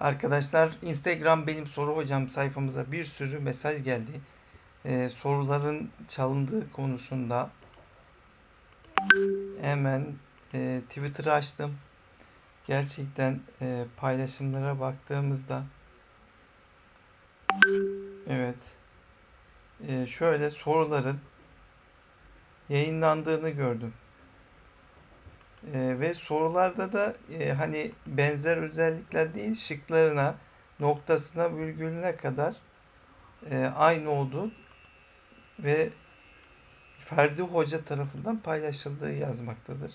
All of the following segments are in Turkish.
Arkadaşlar Instagram benim soru hocam sayfamıza bir sürü mesaj geldi. Ee, soruların çalındığı konusunda hemen e, Twitter'ı açtım. Gerçekten e, paylaşımlara baktığımızda evet e, şöyle soruların yayınlandığını gördüm. E, ve sorularda da e, hani benzer özellikler değil şıklarına, noktasına, virgülüne kadar e, aynı olduğu ve Ferdi Hoca tarafından paylaşıldığı yazmaktadır.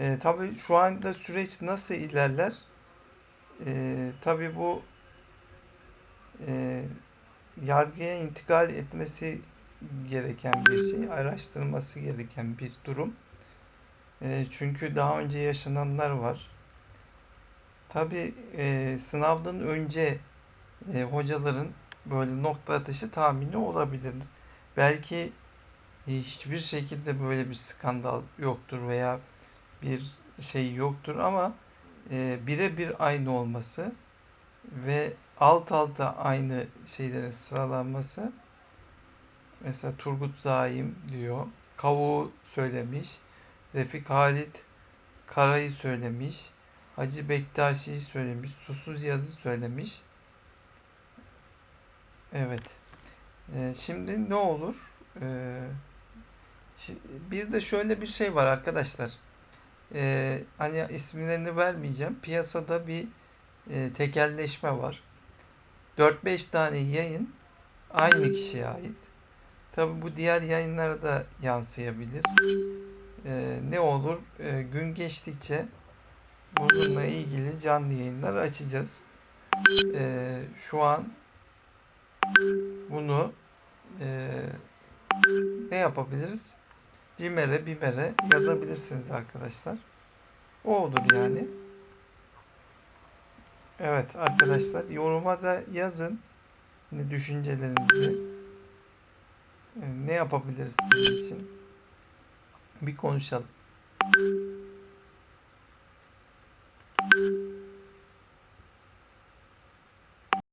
E, tabii şu anda süreç nasıl ilerler? E, tabii bu e, yargıya intikal etmesi gereken bir şey, araştırılması gereken bir durum. E, çünkü daha önce yaşananlar var. Tabii e, sınavdan önce e, hocaların böyle nokta atışı tahmini olabilir. Belki e, hiçbir şekilde böyle bir skandal yoktur veya bir şey yoktur ama e, birebir aynı olması ve alt alta aynı şeylerin sıralanması mesela Turgut Zaim diyor. Kavuğu söylemiş. Refik Halit Kara'yı söylemiş. Hacı Bektaşi'yi söylemiş. Susuz yazı söylemiş. Evet. Ee, şimdi ne olur? Ee, bir de şöyle bir şey var arkadaşlar. Ee, hani isimlerini vermeyeceğim. Piyasada bir e, tekelleşme var. 4-5 tane yayın aynı kişiye ait. Tabii bu diğer yayınlara da yansıyabilir. Ee, ne olur? Ee, gün geçtikçe bununla ilgili canlı yayınlar açacağız. Ee, şu an bunu e, ne yapabiliriz? Cimer'e, Bimer'e yazabilirsiniz arkadaşlar. O olur yani. Evet arkadaşlar yoruma da yazın düşüncelerinizi e, ne yapabiliriz sizin için bir konuşalım.